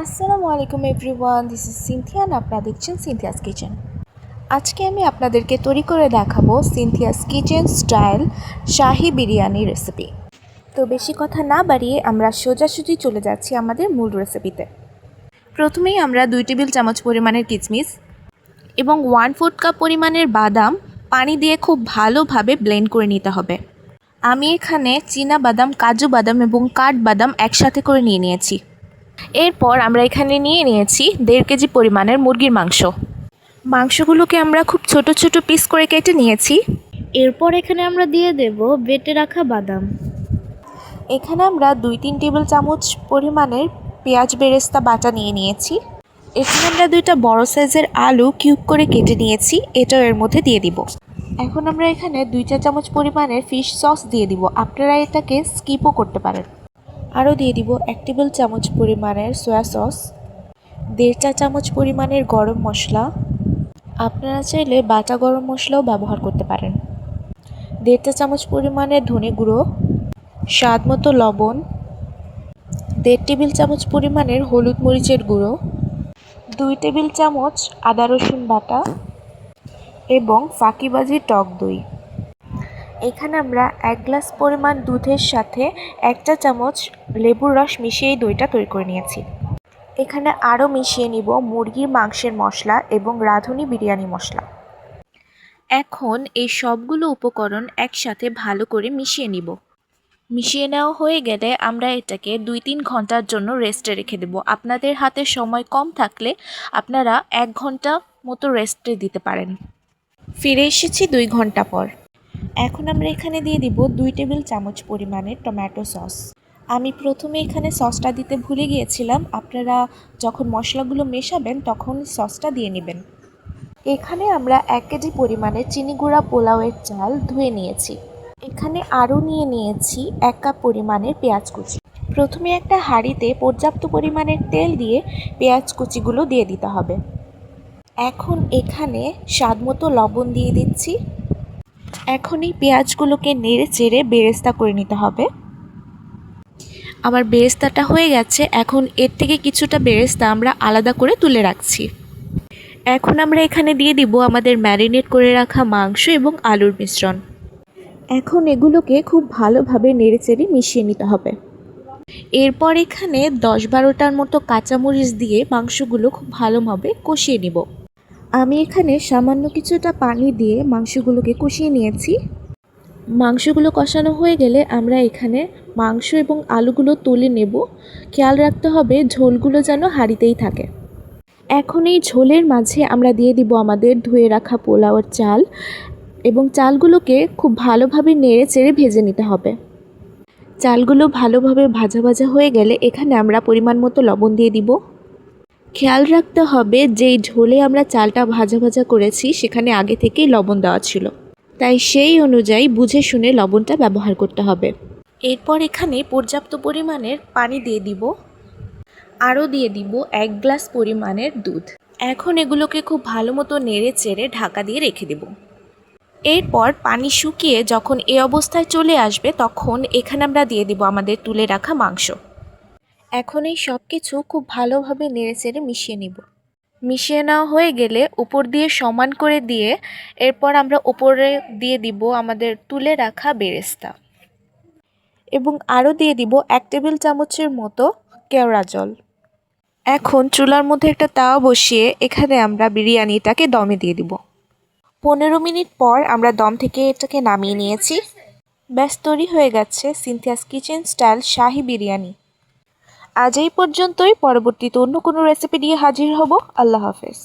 আসসালামু আলাইকুম everyone this is সিনথিয়ান আপনারা দেখছেন সিনথিয়াস কিচেন আজকে আমি আপনাদেরকে তৈরি করে দেখাবো Cynthia's kitchen style shahi biryani recipe তো বেশি কথা না বাড়িয়ে আমরা সোজাসুজি চলে যাচ্ছি আমাদের মূল রেসিপিতে প্রথমেই আমরা দুই টেবিল চামচ পরিমাণের কিচমিচ এবং ওয়ান ফোর্থ কাপ পরিমাণের বাদাম পানি দিয়ে খুব ভালোভাবে ব্লেন্ড করে নিতে হবে। আমি এখানে চীনা বাদাম, কাজু বাদাম এবং কাঠ বাদাম একসাথে করে নিয়ে নিয়েছি। এরপর আমরা এখানে নিয়ে নিয়েছি দেড় কেজি পরিমাণের মুরগির মাংস। মাংসগুলোকে আমরা খুব ছোট ছোট পিস করে কেটে নিয়েছি। এরপর এখানে আমরা দিয়ে দেব বেটে রাখা বাদাম। এখানে আমরা দুই তিন টেবিল চামচ পরিমাণের পেঁয়াজ বেরেস্তা বাটা নিয়ে নিয়েছি। এখানে আমরা দুইটা বড় সাইজের আলু কিউব করে কেটে নিয়েছি এটাও এর মধ্যে দিয়ে দিব। এখন আমরা এখানে দুই চা চামচ পরিমাণের ফিশ সস দিয়ে দিব। আপনারা এটাকে স্কিপও করতে পারেন। আরও দিয়ে দিব এক টেবিল চামচ পরিমাণের সয়া সস, দেড় চা চামচ পরিমাণের গরম মশলা। আপনারা চাইলে বাটা গরম মশলাও ব্যবহার করতে পারেন। দেড় চা চামচ পরিমাণের ধনে গুঁড়ো, স্বাদ মতো লবণ, দেড় টেবিল চামচ পরিমাণের হলুদ মরিচের গুঁড়ো, দুই টেবিল চামচ আদা রসুন বাটা এবং ফাঁকিবাজি টক দই। এখানে আমরা এক গ্লাস পরিমাণ দুধের সাথে একটা চামচ লেবুর রস মিশিয়ে এই দইটা তৈরি করে নিয়েছি। এখানে আরও মিশিয়ে নিব মুরগির মাংসের মশলা এবং রাঁধুনি বিরিয়ানি মশলা। এখন এই সবগুলো উপকরণ একসাথে ভালো করে মিশিয়ে নিব। মিশিয়ে নেওয়া হয়ে গেলে আমরা এটাকে দুই তিন ঘণ্টার জন্য রেস্টে রেখে দেব। আপনাদের হাতে সময় কম থাকলে আপনারা এক ঘণ্টা মতো রেস্টে দিতে পারেন। ফিরে এসেছি দুই ঘণ্টা পর। এখন আমরা এখানে দিয়ে দিব দুই টেবিল চামচ পরিমাণের টমেটো সস। আমি প্রথমে এখানে সসটা দিতে ভুলে গিয়েছিলাম। আপনারা যখন মশলাগুলো মেশাবেন, তখন সসটা দিয়ে নেবেন। এখানে আমরা এক কেজি পরিমাণে চিনি গুঁড়া পোলাওয়ের চাল ধুয়ে নিয়েছি। এখানে আরও নিয়ে নিয়েছি এক কাপ পরিমাণের পেঁয়াজ কুচি। প্রথমে একটা হাঁড়িতে পর্যাপ্ত পরিমাণের তেল দিয়ে পেঁয়াজ কুচিগুলো দিয়ে দিতে হবে। এখন এখানে স্বাদ মতো লবণ দিয়ে দিচ্ছি। এখন এই পেঁয়াজগুলোকে নেড়ে চেড়ে বেরেস্তা করে নিতে হবে। আমার বেরেস্তাটা হয়ে গেছে, এখন এর থেকে কিছুটা বেরেস্তা আমরা আলাদা করে তুলে রাখছি। এখন আমরা এখানে দিয়ে দিব আমাদের ম্যারিনেট করে রাখা মাংস এবং আলুর মিশ্রণ। এখন এগুলোকে খুব ভালোভাবে নেড়েচেড়ে মিশিয়ে নিতে হবে। এরপর এখানে দশ বারোটার মতো কাঁচামরিচ দিয়ে মাংসগুলো খুব ভালোভাবে কষিয়ে নিব। আমি এখানে সামান্য কিছুটা পানি দিয়ে মাংসগুলোকে কষিয়ে নিয়েছি। মাংসগুলো কষানো হয়ে গেলে আমরা এখানে মাংস এবং আলুগুলো তুলে নেব। খেয়াল রাখতে হবে ঝোলগুলো যেন হাঁড়িতেই থাকে। এখন এই ঝোলের মাঝে আমরা দিয়ে দিব আমাদের ধুয়ে রাখা পোলাওয়ের চাল এবং চালগুলোকে খুব ভালোভাবে নেড়ে চেড়ে ভেজে নিতে হবে। চালগুলো ভালোভাবে ভাজা ভাজা হয়ে গেলে এখানে আমরা পরিমাণ মতো লবণ দিয়ে দিব। খেয়াল রাখতে হবে যেই ঝোলে আমরা চালটা ভাজা ভাজা করেছি, সেখানে আগে থেকেই লবণ দেওয়া ছিল। তাই সেই অনুযায়ী বুঝে শুনে লবণটা ব্যবহার করতে হবে। এরপর এখানে পর্যাপ্ত পরিমাণের পানি দিয়ে দিব। আরও দিয়ে দিব এক গ্লাস পরিমাণের দুধ। এখন এগুলোকে খুব ভালো মতো নেড়ে চেড়ে ঢাকা দিয়ে রেখে দেব। এরপর পানি শুকিয়ে যখন এ অবস্থায় চলে আসবে তখন এখানে আমরা দিয়ে দিব আমাদের তুলে রাখা মাংস। এখন এই সব কিছু খুব ভালোভাবে নেড়ে চেড়ে মিশিয়ে নিব। মিশিয়ে নেওয়া হয়ে গেলে উপর দিয়ে সমান করে দিয়ে এরপর আমরা উপরে দিয়ে দিব আমাদের তুলে রাখা বেরেস্তা। এবং আরও দিয়ে দিব এক টেবিল চামচের মতো কেওড়া জল। এখন চুলার মধ্যে একটা তাওয়া বসিয়ে এখানে আমরা বিরিয়ানিটাকে দমে দিয়ে দিব। পনেরো মিনিট পর আমরা দম থেকে এটাকে নামিয়ে নিয়েছি। ব্যাস, তৈরি হয়ে গেছে Cynthia's kitchen style shahi biryani. আজ এই পর্যন্তই। পরবর্তীতে অন্য কোনো রেসিপি দিয়ে হাজির হব। আল্লাহ হাফেজ।